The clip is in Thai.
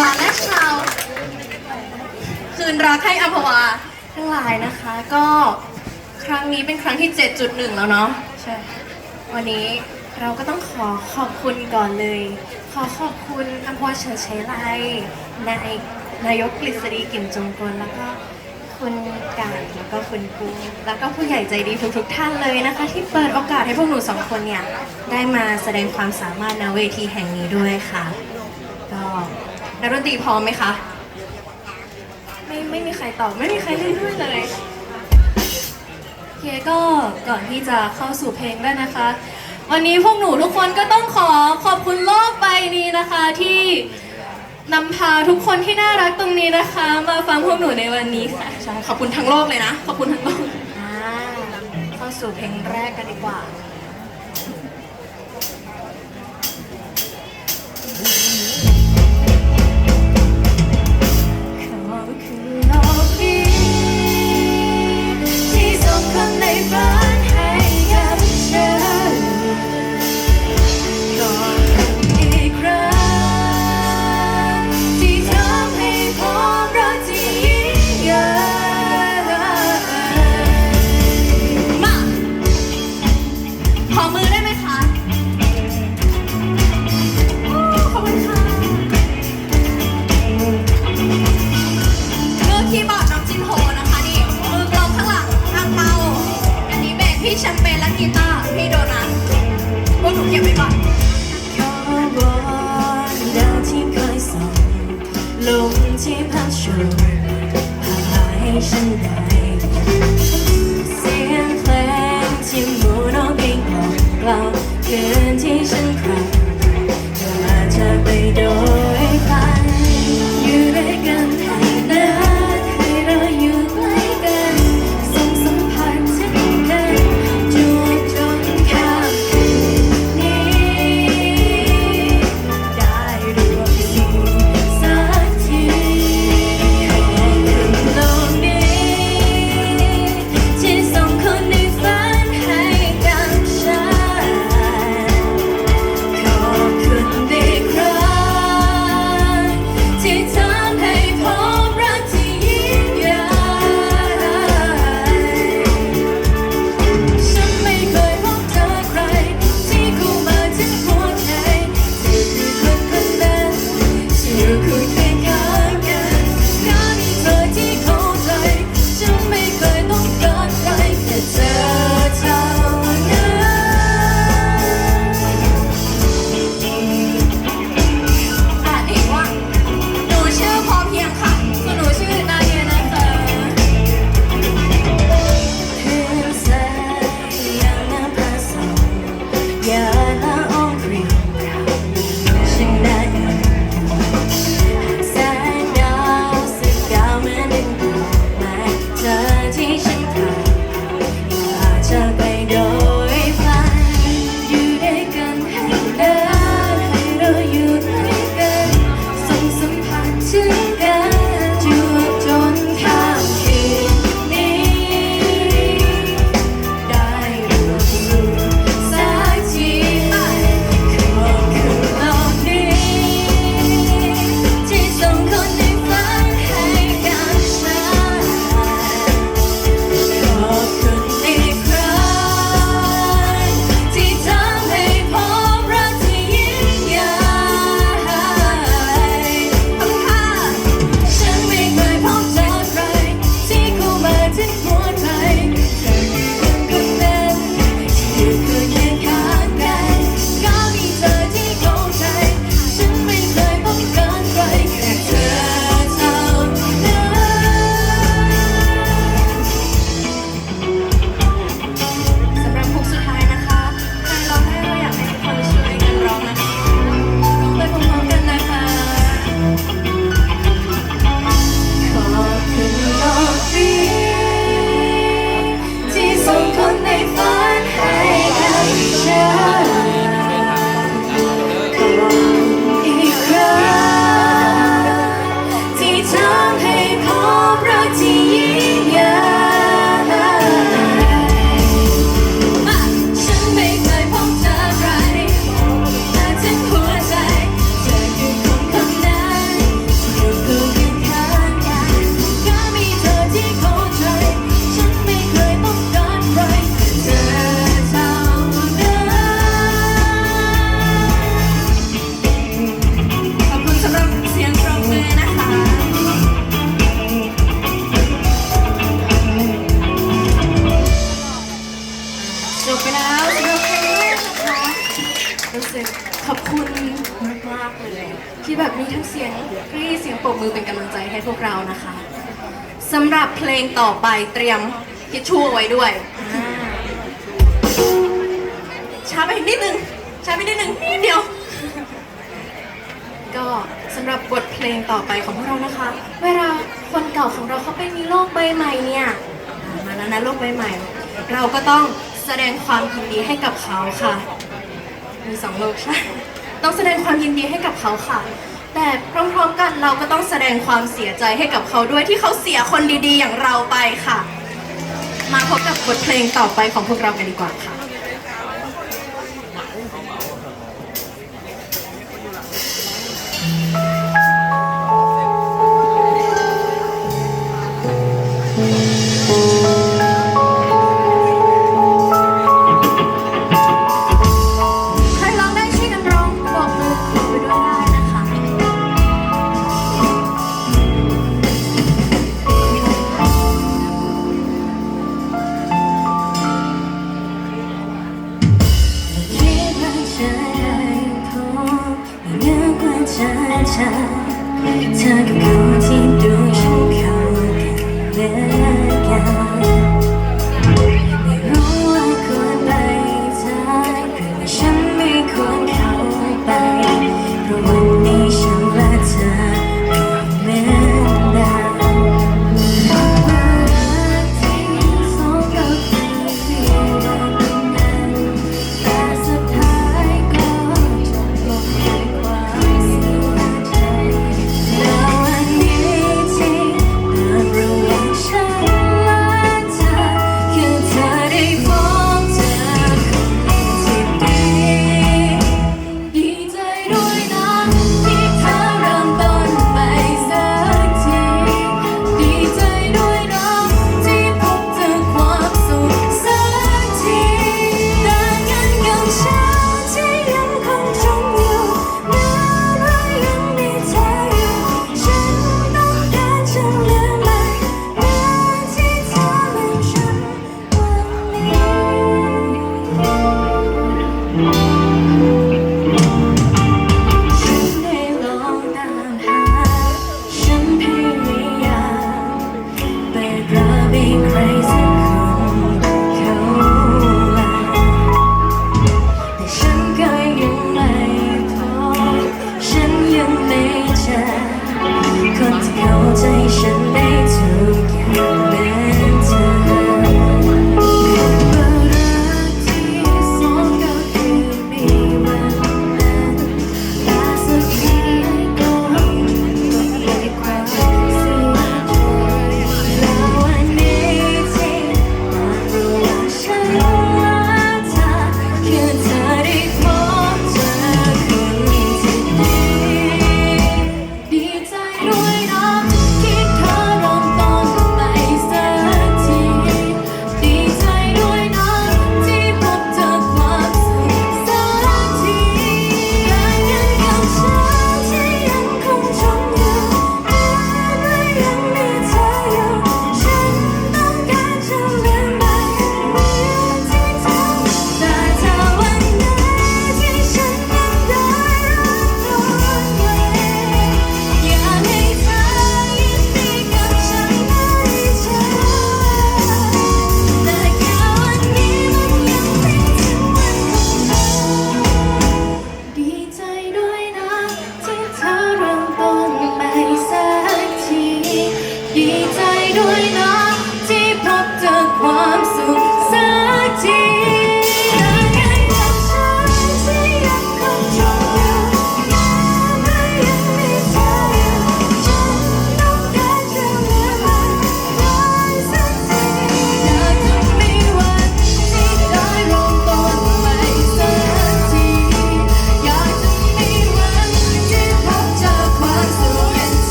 วาและชาว คืนรักให้อัมพวาทั้งหลายนะคะ ก็ครั้งนี้เป็นครั้งที่ 7.1 แล้วเนาะใช่วันนี้เราก็ต้องขอขอบคุณก่อนเลย ขอขอบคุณอัมพวาเฉินเฉยไลนายนายกกฤษฎีกิ่มจงกลแล้วก็คุณไก่แล้วก็คุณกูแล้วก็ผู้ใหญ่ใจดีทุกๆท่านเลยนะคะ ที่เปิดโอกาสให้พวกหนูสองคนเนี่ย ได้มาแสดงความสามารถณเวทีแห่งนี้ด้วยค่ะ ก็ นักดนตรีพร้อมไหมคะ ไม่ไม่มีใครตอบไม่มีใครเล่นด้วยเลยโอเคก็ก่อนที่จะเข้าสู่เพลงได้นะคะ วันนี้พวกหนูทุกคนก็ต้องขอขอบคุณโลกใบนี้นะคะที่นำพาทุกคนที่น่ารักตรงนี้นะคะ มาฟังพวกหนูในวันนี้ค่ะใช่ขอบคุณทั้งโลกเลยนะ ขอบคุณทั้งโลกอ่าเข้าสู่เพลงแรกกันดีกว่าข ใขอบคุณมากมากเลยที่แบบมีทั้งเสียงรีเสียงปรบมือเป็นกำลังใจให้พวกเรานะคะสำหรับเพลงต่อไปเตรียมทิชชู่ไว้ด้วยช้าไปนิดนึงช้าไปนิดนึงนิดเดียว ก็สำหรับบทเพลงต่อไปของพวกเรานะคะ เวลาคนเก่าของเราเขาไปมีโลกใบใหม่เนี่ยมาแล้วนะโลกใบใหม่ เราก็ต้องแสดงความยินดีให้กับเขาค่ะ มีสองโลกใช่ ต้องแสดงความยินดีให้กับเขาค่ะ แต่พร้อมๆกันเราก็ต้องแสดงความเสียใจให้กับเขาด้วยที่เขาเสียคนดีๆอย่างเราไปค่ะ มาพบกับบทเพลงต่อไปของพวกเรากันดีกว่าค่ะ